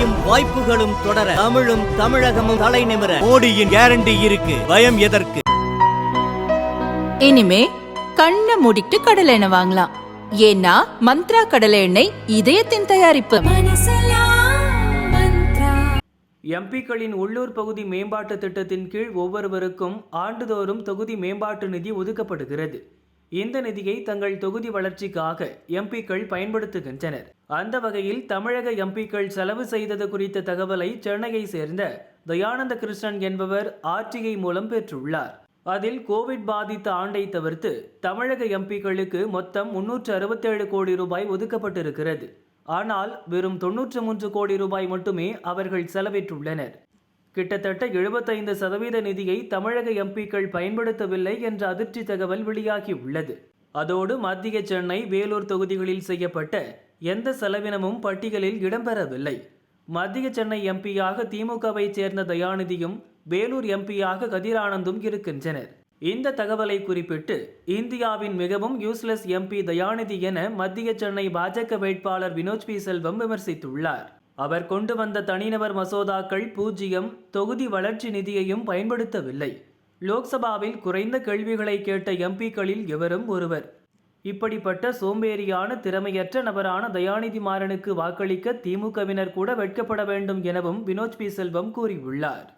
வளர்ச்சியும் வாய்ப்புகளும் தொடர தமிழும் தமிழகமும் தலை நிமிர. மோடியின் கேரண்டி இருக்கு. பயம் எதற்கு? இனிமே கண்ணை மூடிட்டு கடலை எண்ணெய் வாங்கலாம். ஏன்னா மந்த்ரா கடலை எண்ணெய் இதயத்தின் தயாரிப்பு. எம்பிக்களின் உள்ளூர் பகுதி மேம்பாட்டு திட்டத்தின் கீழ் ஒவ்வொருவருக்கும் ஆண்டுதோறும் தொகுதி மேம்பாட்டு நிதி ஒதுக்கப்படுகிறது. இந்த நிதியை தங்கள் தொகுதி வளர்ச்சிக்காக எம்பிக்கள் பயன்படுத்துகின்றனர். அந்த வகையில் தமிழக எம்பிக்கள் செலவு செய்தது குறித்த தகவலை சென்னையை சேர்ந்த தயானந்த கிருஷ்ணன் என்பவர் ஆர்டிஐ மூலம் பெற்றுள்ளார். அதில் கோவிட் பாதித்த ஆண்டை தவிர்த்து தமிழக எம்பிக்களுக்கு மொத்தம் முன்னூற்று அறுபத்தேழு கோடி ரூபாய் ஒதுக்கப்பட்டிருக்கிறது. ஆனால் வெறும் தொன்னூற்று மூன்று கோடி ரூபாய் மட்டுமே அவர்கள் செலவிட்டுள்ளனர். கிட்டத்தட்ட எழுபத்தைந்து சதவீத நிதியை தமிழக எம்பிக்கள் பயன்படுத்தவில்லை என்ற அதிர்ச்சி தகவல் வெளியாகியுள்ளது அதோடு மத்திய சென்னை வேலூர் தொகுதிகளில் செய்யப்பட்ட எந்த செலவினமும் பட்டியலில் இடம்பெறவில்லை. மத்திய சென்னை எம்பியாக திமுகவை சேர்ந்த தயாநிதியும் வேலூர் எம்பியாக கதிரானந்தும் இருக்கின்றனர். இந்த தகவலை குறிப்பிட்டு இந்தியாவின் மிகவும் யூஸ்லெஸ் எம்பி தயாநிதி என மத்திய சென்னை பாஜக வேட்பாளர் வினோஜ் பி செல்வம் விமர்சித்துள்ளார். அவர் கொண்டு வந்த தனிநபர் மசோதாக்கள் பூஜ்ஜியம் தொகுதி வளர்ச்சி நிதியையும் பயன்படுத்தவில்லை. லோக்சபாவில் குறைந்த கேள்விகளை கேட்ட எம்பிக்களில் எவரும் ஒருவர். இப்படிப்பட்ட சோம்பேறியான திறமையற்ற நபரான தயாநிதி மாறனுக்கு வாக்களிக்க திமுகவினர் கூட வெட்கப்பட வேண்டும் எனவும் வினோஜ் பி செல்வம் கூறியுள்ளார்.